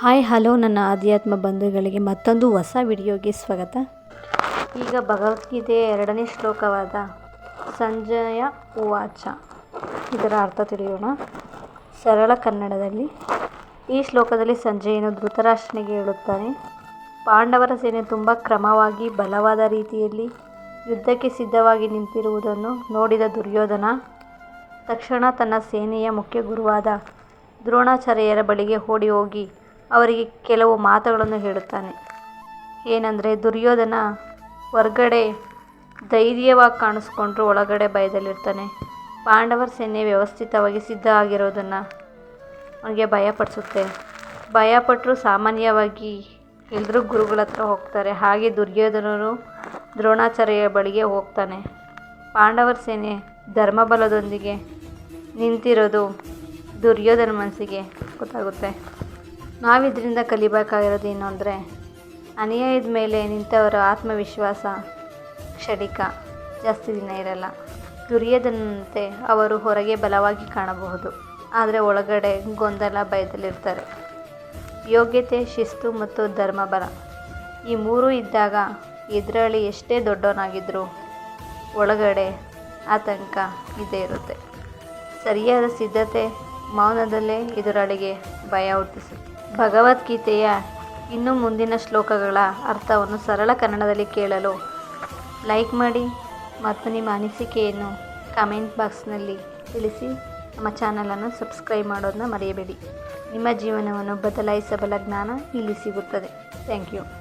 Hi, hello ನನ್ನ ಆಧ್ಯಾತ್ಮ ಬಂಧುಗಳಿಗೆ ಮತ್ತೊಂದು ಹೊಸ ವಿಡಿಯೋಗೆ ಸ್ವಾಗತ. ಈಗ ಭಗವದ್ಗೀತೆಯ ಎರಡನೇ ಶ್ಲೋಕವಾದ ಸಂಜಯ ಉವಾಚ. ಇದರ ಅರ್ಥ ತಿಳಿಯೋಣ. ಸರಳ ಕನ್ನಡದಲ್ಲಿ ಈ ಶ್ಲೋಕದಲ್ಲಿ ಸಂಜಯನು ಧೃತರಾಷ್ಟ್ರನಿಗೆ ಹೇಳುತ್ತಾನೆ, ಪಾಂಡವರ ಸೇನೆ ತುಂಬ ಕ್ರಮವಾಗಿ ಬಲವಾದ ರೀತಿಯಲ್ಲಿ ಯುದ್ಧಕ್ಕೆ ಸಿದ್ಧವಾಗಿ ನಿಂತಿರುವುದನ್ನು ನೋಡಿದ ದುರ್ಯೋಧನ ತಕ್ಷಣ ತನ್ನ ಸೇನೆಯ ಮುಖ್ಯ ಗುರುವಾದ ದ್ರೋಣಾಚಾರ್ಯರ ಬಳಿಗೆ ಓಡಿ ಹೋಗಿ ಅವರಿಗೆ ಕೆಲವು ಮಾತುಗಳನ್ನು ಹೇಳುತ್ತಾನೆ. ಏನಂದರೆ, ದುರ್ಯೋಧನ ಹೊರ್ಗಡೆ ಧೈರ್ಯವಾಗಿ ಕಾಣಿಸ್ಕೊಂಡ್ರು ಒಳಗಡೆ ಭಯದಲ್ಲಿರ್ತಾನೆ. ಪಾಂಡವರ ಸೇನೆ ವ್ಯವಸ್ಥಿತವಾಗಿ ಸಿದ್ಧ ಆಗಿರೋದನ್ನು ಅವನಿಗೆ ಭಯಪಡಿಸುತ್ತೆ. ಭಯಪಟ್ಟರು ಸಾಮಾನ್ಯವಾಗಿ ಎಲ್ಲರೂ ಗುರುಗಳ ಹತ್ರ ಹೋಗ್ತಾರೆ. ಹಾಗೆ ದುರ್ಯೋಧನನು ದ್ರೋಣಾಚಾರ್ಯ ಬಳಿಗೆ ಹೋಗ್ತಾನೆ. ಪಾಂಡವರ ಸೇನೆ ಧರ್ಮಬಲದೊಂದಿಗೆ ನಿಂತಿರೋದು ದುರ್ಯೋಧನ ಮನಸ್ಸಿಗೆ ಗೊತ್ತಾಗುತ್ತೆ. ನಾವಿದರಿಂದ ಕಲಿಬೇಕಾಗಿರೋದು ಏನು ಅಂದರೆ, ಅನ್ಯಾಯದ ಮೇಲೆ ನಿಂತವರ ಆತ್ಮವಿಶ್ವಾಸ ಕ್ಷಣಿಕ, ಜಾಸ್ತಿ ದಿನ ಇರಲ್ಲ. ದುರ್ಯೋಧನಂತೆ ಅವರು ಹೊರಗೆ ಬಲವಾಗಿ ಕಾಣಬಹುದು. ಆದರೆ ಒಳಗಡೆ ಗೊಂದಲ ಭಯದಲ್ಲಿರ್ತಾರೆ. ಯೋಗ್ಯತೆ, ಶಿಸ್ತು ಮತ್ತು ಧರ್ಮಬಲ. ಈ ಮೂರೂ ಇದ್ದಾಗ ಎದುರಾಳಿ ಎಷ್ಟೇ ದೊಡ್ಡವನಾಗಿದ್ದರೂ ಒಳಗಡೆ ಆತಂಕ ಇದೇ ಇರುತ್ತೆ. ಸರಿಯಾದ ಸಿದ್ಧತೆ ಮೌನದಲ್ಲೇ ಎದುರಾಳಿಗೆ ಭಯ ಹುಟ್ಟಿಸುತ್ತೆ. ಭಗವದ್ಗೀತೆಯ ಇನ್ನು ಮುಂದಿನ ಶ್ಲೋಕಗಳ ಅರ್ಥವನ್ನು ಸರಳ ಕನ್ನಡದಲ್ಲಿ ಕೇಳಲು ಲೈಕ್ ಮಾಡಿ ಮತ್ತು ನಿಮ್ಮ ಅನಿಸಿಕೆಯನ್ನು ಕಮೆಂಟ್ ಬಾಕ್ಸ್ನಲ್ಲಿ ತಿಳಿಸಿ. ನಮ್ಮ ಚಾನಲನ್ನು ಸಬ್ಸ್ಕ್ರೈಬ್ ಮಾಡೋದನ್ನ ಮರೆಯಬೇಡಿ. ನಿಮ್ಮ ಜೀವನವನ್ನು ಬದಲಾಯಿಸಬಲ್ಲ ಜ್ಞಾನ ಇಲ್ಲಿ ಸಿಗುತ್ತದೆ. Thank you.